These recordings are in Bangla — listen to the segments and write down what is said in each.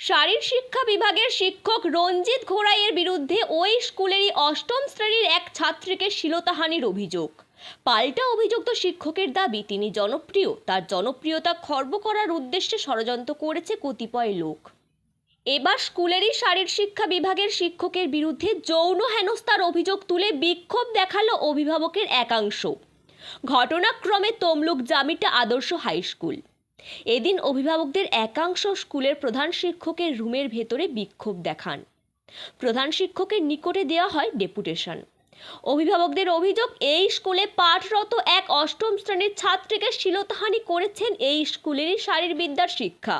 শারীর শিক্ষা বিভাগের শিক্ষক রঞ্জিত ঘোড়াইয়ের বিরুদ্ধে ওই স্কুলেরই অষ্টম শ্রেণির এক ছাত্রীকে শিলতাহানির অভিযোগ। পাল্টা অভিযুক্ত শিক্ষকের দাবি, তিনি জনপ্রিয়। তার জনপ্রিয়তা খর্ব করার উদ্দেশ্যে ষড়যন্ত্র করেছে কতিপয় লোক। এবার স্কুলেরই শারীর শিক্ষা বিভাগের শিক্ষকের বিরুদ্ধে যৌন হেনস্থার অভিযোগ তুলে বিক্ষোভ দেখাল অভিভাবকের একাংশ। ঘটনাক্রমে তমলুক জামিটা আদর্শ হাই স্কুল এদিন অভিভাবকদের একাংশ স্কুলের প্রধান শিক্ষকের রুমের ভেতরে বিক্ষোভ দেখান। প্রধান শিক্ষকের নিকটে দেওয়া হয় ডেপুটেশন। অভিভাবকদের অভিযোগ, এই স্কুলে পাঠরত এক অষ্টম শ্রেণির ছাত্রীকে শিলতাহানি করেছেন এই স্কুলেরই শারীরবিদ্যার শিক্ষা।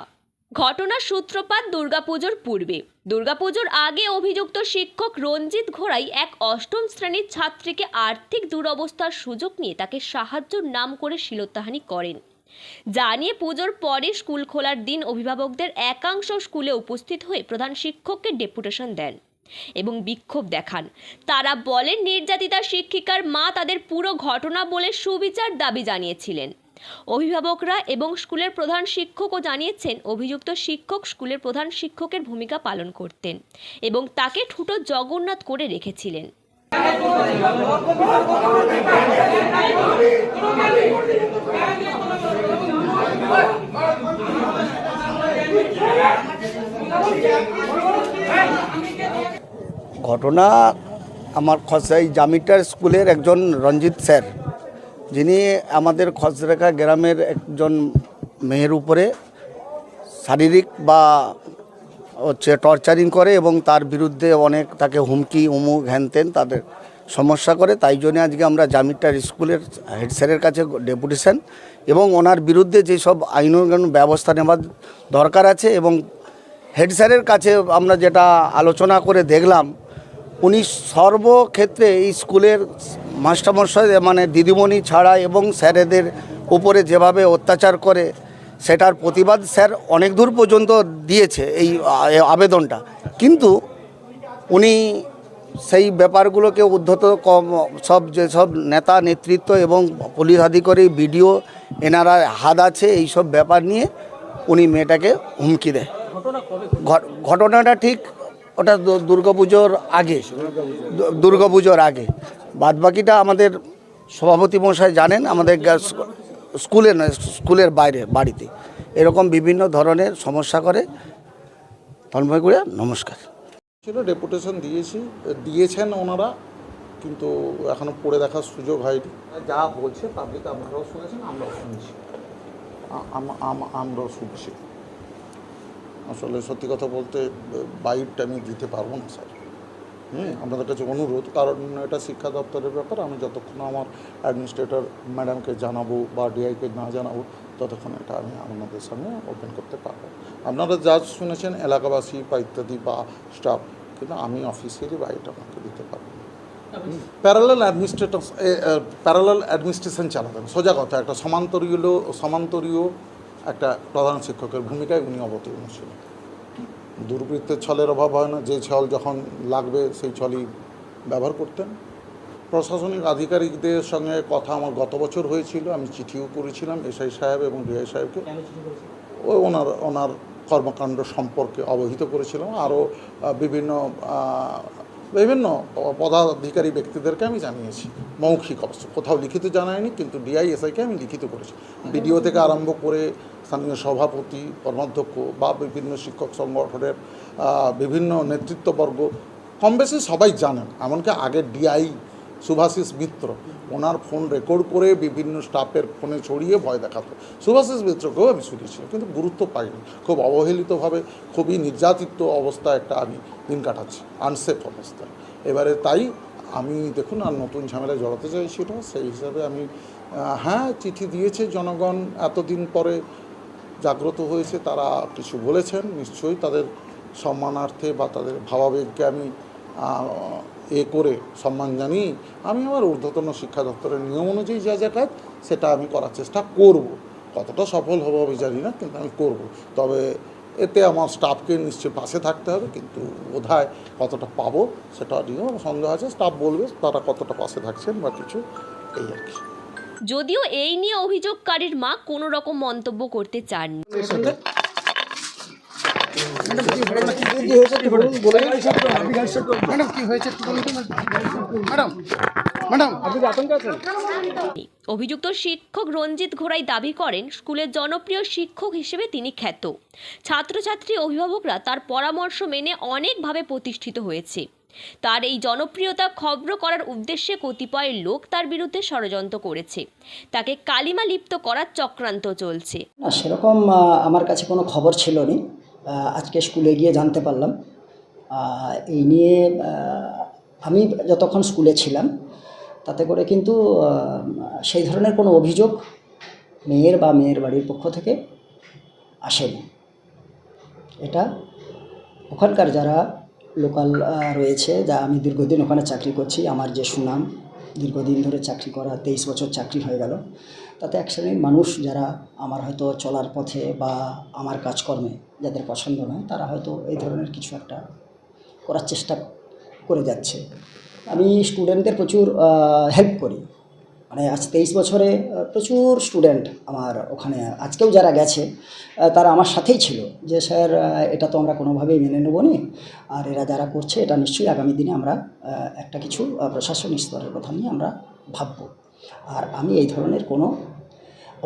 ঘটনার সূত্রপাত দুর্গাপুজোর পূর্বে। দুর্গাপুজোর আগে অভিযুক্ত শিক্ষক রঞ্জিত ঘোড়াই এক অষ্টম শ্রেণির ছাত্রীকে আর্থিক দুরবস্থার সুযোগ নিয়ে তাকে সাহায্যর নাম করে শিলতাহানি করেন। জানিয়ে পুজোর পরে স্কুল খোলার দিন অভিভাবকদের একাংশ স্কুলে উপস্থিত হয়ে প্রধান শিক্ষককে ডেপুটেশন দেন এবং বিক্ষোভ দেখান। তারা বলেন, নির্যাতিতা শিক্ষিকার মা তাদের পুরো ঘটনা বলে সুবিচার দাবি জানিয়েছিলেন। অভিভাবকরা এবং স্কুলের প্রধান শিক্ষকও জানিয়েছেন, অভিযুক্ত শিক্ষক স্কুলের প্রধান শিক্ষকের ভূমিকা পালন করতেন এবং তাকে ঠুটো জগন্নাথ করে রেখেছিলেন। ঘটনা আমার খসাই জামিটার স্কুলের একজন রঞ্জিত স্যার। যিনি আমাদের খসরেখা গ্রামের একজন মেয়ের উপরে শারীরিক বা হচ্ছে টর্চারিং করে এবং তার বিরুদ্ধে অনেক তাকে হুমকি, উমুক হ্যানতেন তাদের। সমস্যা করে, তাই জন্য আজকে আমরা জামিটার স্কুলের হেড স্যারের কাছে ডেপুটেশন এবং ওনার বিরুদ্ধে যেসব আইনানুগ ব্যবস্থা নেওয়ার দরকার আছে এবং হেড স্যারের কাছে আমরা যেটা আলোচনা করে দেখলাম, উনি সর্বক্ষেত্রে এই স্কুলের মাস্টারমশাই মানে দিদিমণি ছাড়া এবং স্যারেদের উপরে যেভাবে অত্যাচার করে, সেটার প্রতিবাদ স্যার অনেক দূর পর্যন্ত দিয়েছে এই আবেদনটা। কিন্তু উনি সেই ব্যাপারগুলোকে উদ্ধত কম সব যেসব নেতা নেতৃত্ব এবং পুলিশ আধিকারিক বিডিও এনারা হাত আছে এই সব ব্যাপার নিয়ে উনি মেয়েটাকে হুমকি দেয়। ঘটনাটা ঠিক ওটা দুর্গাপুজোর আগে দুর্গাপুজোর আগে। বাদবাকিটা আমাদের সভাপতি মশাই জানেন আমাদের স্কুলে নয় স্কুলের বাইরে বাড়িতে। এরকম বিভিন্ন ধরনের সমস্যা করে। তন্ময় করে নমস্কার। ছিল ডেপুটেশন দিয়েছি দিয়েছেন ওনারা কিন্তু এখনও পড়ে দেখার সুযোগ হয়নি। যা বলছে পাবলিক আপনারাও শুনেছেন আমরাও শুনছি। আম- আম- আমরাও শুনছি। আসলে সত্যি কথা বলতে বাইকটা আমি দিতে পারব না স্যার। হুম আপনাদের কাছে অনুরোধ কারণ এটা শিক্ষা দপ্তরের ব্যাপার আমি যতক্ষণ আমার অ্যাডমিনিস্ট্রেটর ম্যাডামকে জানাব বা ডিআইকে না জানাব ততক্ষণ এটা আমি আপনাদের সামনে ওপেন করতে পারব। আপনারা যা শুনেছেন এলাকাবাসী বা ইত্যাদি বা স্টাফ কিন্তু আমি অফিসিয়ালি বাইকটা আপনাকে দিতে পারব। প্যারালাল অ্যাডমিনিস্ট্রেটর প্যারালাল অ্যাডমিনিস্ট্রেশন চালাতেন সোজা কথা একটা সমান্তরীয় সমান্তরীয় একটা প্রধান শিক্ষকের ভূমিকায় উনি অবতীর্ণ ছিলেন। দুর্বৃত্তের ছলের অভাব হয় না। যে ছল যখন লাগবে সেই ছলই ব্যবহার করতেন। প্রশাসনিক আধিকারিকদের সঙ্গে কথা আমার গত বছর হয়েছিল। আমি চিঠিও করেছিলাম এসআই সাহেব এবং ডিআই সাহেবকে। ও ওনার ওনার কর্মকাণ্ড সম্পর্কে অবহিত করেছিলাম। আরও বিভিন্ন বিভিন্ন পদাধিকারী ব্যক্তিদেরকে আমি জানিয়েছি। মৌখিক অবশ্য কোথাও লিখিত জানায়নি কিন্তু ডিআইএসআইকে আমি লিখিত করেছি। বিডিও থেকে আরম্ভ করে স্থানীয় সভাপতি কর্মাধ্যক্ষ বা বিভিন্ন শিক্ষক সংগঠনের বিভিন্ন নেতৃত্ববর্গ, কম বেশি সবাই জানেন, এমনকি আগের ডিআই সুভাষিস মিত্র, ওনার ফোন রেকর্ড করে বিভিন্ন স্টাফের ফোনে ছড়িয়ে ভয় দেখাতো। সুভাষিস মিত্রকেও আমি শুনেছিলাম, কিন্তু গুরুত্ব পাইনি। খুব অবহেলিতভাবে, খুবই নির্যাতিত অবস্থায় একটা আমি দিন কাটাচ্ছি আনসেফ অবস্থায়। এবারে তাই আমি দেখুন, আর নতুন ঝামেলায় জড়াতে চাইছি সেই হিসাবে আমি হ্যাঁ চিঠি দিয়েছে জনগণ এতদিন পরে জাগ্রত হয়েছে, তারা কিছু বলেছেন, নিশ্চয়ই তাদের সম্মানার্থে বা তাদের ভাবাবেগকে আমি এ করে সম্মান জানিয়ে আমি আমার ঊর্ধ্বতন শিক্ষা দপ্তরের নিয়ম অনুযায়ী যা যা কাজ, সেটা আমি করার চেষ্টা করব। কতটা সফল হব আমি জানি না, কিন্তু আমি করব। তবে এতে আমার স্টাফকে নিশ্চয়ই পাশে থাকতে হবে, কিন্তু বোধহয় কতটা পাবো, সেটা নিয়েও আমার সন্দেহ আছে। স্টাফ বলবে তারা কতটা পাশে থাকছেন বা কিছু, এই আর কি। যদিও এই নিয়ে অভিযোগকারীর মা কোনো রকম মন্তব্য করতে চাননি। অভিযুক্ত শিক্ষক রঞ্জিত ঘোড়াই দাবি করেন, স্কুলের জনপ্রিয় শিক্ষক হিসেবে তিনি খ্যাত। ছাত্রছাত্রী অভিভাবকরা তার পরামর্শ মেনে অনেকভাবে প্রতিষ্ঠিত হয়েছে। তার এই জনপ্রিয়তা খর্ব করার উদ্দেশ্যে কতিপয় লোক তার বিরুদ্ধে ষড়যন্ত্র করেছে। তাকে কালিমা লিপ্ত করার চক্রান্ত চলছে। না, সেরকম আমার কাছে কোনো খবর ছিল না আজকে স্কুলে গিয়ে জানতে পারলাম। এই নিয়ে আমি যতক্ষণ স্কুলে ছিলাম, তাতে করে কিন্তু সেই ধরনের কোনো অভিযোগ মেয়ের বা মেয়ের বাড়ির পক্ষ থেকে আসেনি। এটা ওখানকার যারা লোকাল রয়েছে যা আমি দীর্ঘদিন ওখানে চাকরি করছি। আমার যে সুনাম, দীর্ঘদিন ধরে চাকরি করা, তেইশ বছর চাকরি হয়ে গেল। তাতে এক শ্রেণির মানুষ যারা আমার হয়তো চলার পথে বা আমার কাজকর্মে যাদের পছন্দ নয়, তারা হয়তো এই ধরনের কিছু একটা করার চেষ্টা করে যাচ্ছে। আমি স্টুডেন্টদের প্রচুর হেল্প করি। মানে আজ তেইশ বছরে প্রচুর স্টুডেন্ট আমার ওখানে, আজকেও যারা গেছে তারা আমার সাথেই ছিল যে, স্যার এটা তো আমরা কোনোভাবেই মেনে নেব নি আর এরা যারা করছে, এটা নিশ্চয়ই আগামী দিনে আমরা একটা কিছু প্রশাসনিক স্তরের কথা নিয়ে আমরা ভাববো। আর আমি এই ধরনের কোনো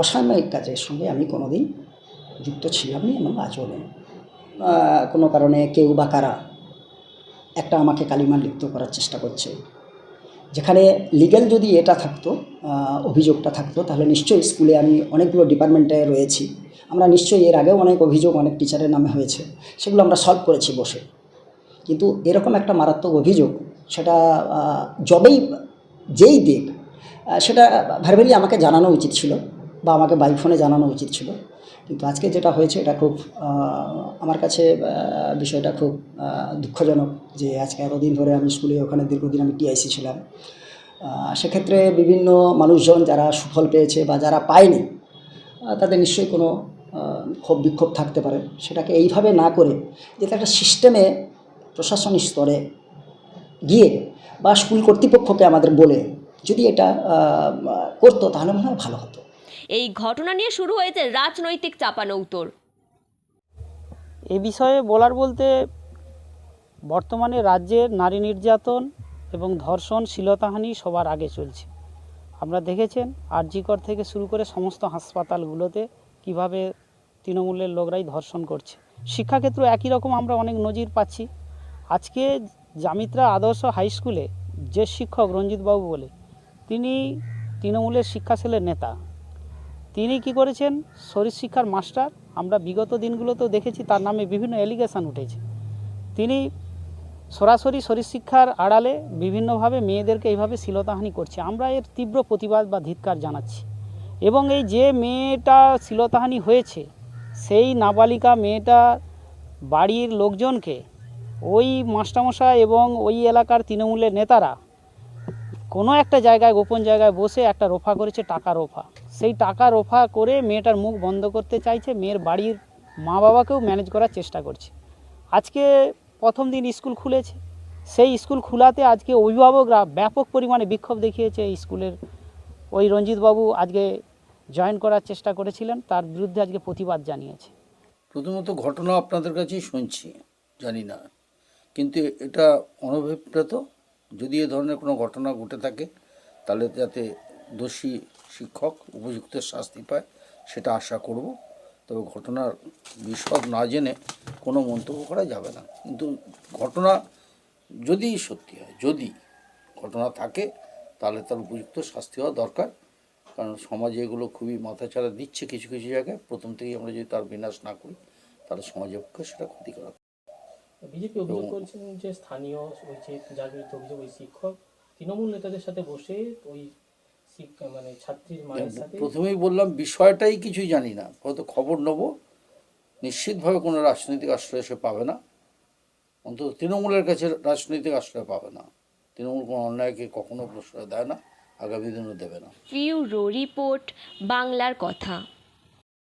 অসাময়িক কাজের সঙ্গে আমি কোনো দিন যুক্ত ছিলাম না এবং আজও নেই। কোনো কারণে কেউ বা কারা একটা আমাকে কালিমা লিপ্ত করার চেষ্টা করছে যেখানে লিগ্যাল যদি এটা থাকতো অভিযোগটা থাকতো, তাহলে নিশ্চয়ই স্কুলে আমি অনেকগুলো ডিপার্টমেন্টে রয়েছি। আমরা নিশ্চয়ই এর আগেও অনেক অভিযোগ অনেক টিচারের নামে হয়েছে, সেগুলো আমরা সলভ করেছি বসে। কিন্তু এরকম একটা মারাত্মক অভিযোগ, সেটা যবেই যেই দিক সেটা ভার্বেলি আমাকে জানানো উচিত ছিল বা আমাকে বাই ফোনে জানানো উচিত ছিল। কিন্তু আজকে যেটা হয়েছে, এটা খুব আমার কাছে বিষয়টা খুব দুঃখজনক যে আজকে এতদিন ধরে আমি স্কুলে ওখানে দীর্ঘদিন আমি টিআইসি ছিলাম। সেক্ষেত্রে বিভিন্ন মানুষজন যারা সুফল পেয়েছে বা যারা পায়নি তাদের নিশ্চয়ই কোনো ক্ষোভ বিক্ষোভ থাকতে পারে। সেটাকে এইভাবে না করে যেটা একটা সিস্টেমে প্রশাসনিক স্তরে গিয়ে বা স্কুল কর্তৃপক্ষকে আমাদের বলে যদি এটা করতো, তাহলে মনে হয় ভালো হতো। এই ঘটনা নিয়ে শুরু হয়েছে রাজনৈতিক চাপানৌতর এ বিষয়ে বলার বলতে বর্তমানে রাজ্যের নারী নির্যাতন এবং ধর্ষণ শ্লীলতাহানি সবার আগে চলছে। আমরা দেখেছেন আরজিকর থেকে শুরু করে সমস্ত হাসপাতালগুলোতে কীভাবে তৃণমূলের লোকরাই ধর্ষণ করছে। শিক্ষাক্ষেত্র একই রকম আমরা অনেক নজির পাচ্ছি। আজকে জামিত্রা আদর্শ হাই স্কুলে যে শিক্ষক রঞ্জিতবাবু বলে, তিনি তৃণমূলের শিক্ষা সেলের নেতা। তিনি কি করেছেন? শরীর শিক্ষার মাস্টার। আমরা বিগত দিনগুলোতেও দেখেছি তার নামে বিভিন্ন অ্যালিগেশন উঠেছে। তিনি সরাসরি শরীর শিক্ষার আড়ালে বিভিন্নভাবে মেয়েদেরকে এইভাবে শ্লীলতাহানি করছে। আমরা এর তীব্র প্রতিবাদ বা ধিৎকার জানাচ্ছি। এবং এই যে মেয়েটা শ্লীলতাহানি হয়েছে, সেই নাবালিকা মেয়েটা বাড়ির লোকজনকে ওই মাস্টারমশাই এবং ওই এলাকার তৃণমূলের নেতারা কোনো একটা জায়গায়, গোপন জায়গায় বসে একটা রোফা করেছে টাকা রোফা। সেই টাকা রোফা করে মেয়েটার মুখ বন্ধ করতে চাইছে, মেয়ের বাড়ির মা বাবাকেও ম্যানেজ করার চেষ্টা করছে। আজকে প্রথম দিন স্কুল খুলেছে। সেই স্কুল খোলাতে আজকে অভিভাবকরা ব্যাপক পরিমাণে বিক্ষোভ দেখিয়েছে স্কুলের। ওই রঞ্জিতবাবু আজকে জয়েন করার চেষ্টা করেছিলেন, তার বিরুদ্ধে আজকে প্রতিবাদ জানিয়েছে। প্রথমত ঘটনা আপনাদের কাছেই শুনছি, জানি না। কিন্তু এটা অনভিপ্রেত। যদি এ ধরনের কোনো ঘটনা ঘটে থাকে, তাহলে যাতে দোষী শিক্ষক উপযুক্ত শাস্তি পায়, সেটা আশা করব। তবে ঘটনার বিশদ না জেনে কোনো মন্তব্য করা যাবে না। কিন্তু ঘটনা যদি সত্যি হয়, যদি ঘটনা থাকে, তাহলে তার উপযুক্ত শাস্তি হওয়া দরকার। কারণ সমাজে এগুলো খুবই মাথাচাড়া দিচ্ছে কিছু কিছু জায়গায়। প্রথম থেকেই আমরা যদি তার বিনাশ না করি, তাহলে সমাজের পক্ষে সেটা ক্ষতিকর বিজেপি অভিযোগ করেছেন যে স্থানীয় ওই যে যার বিরুদ্ধে অভিযোগ ওই শিক্ষক তৃণমূল নেতাদের সাথে বসে ওই শিক্ষা মানে ছাত্রীর মায়ের সাথে প্রথমেই বললাম বিষয়টাই কিছুই জানি না। হয়তো খবর নেব। নিশ্চিতভাবে কোনো রাজনৈতিক আশ্রয় সে পাবে না। অন্তত তৃণমূলের কাছে রাজনৈতিক আশ্রয় পাবে না। তৃণমূল কোনো অন্যায়কে কখনো প্রশ্রয় দেয় না আগামী দিনও দেবে না। ফিউরো রিপোর্ট বাংলার কথা।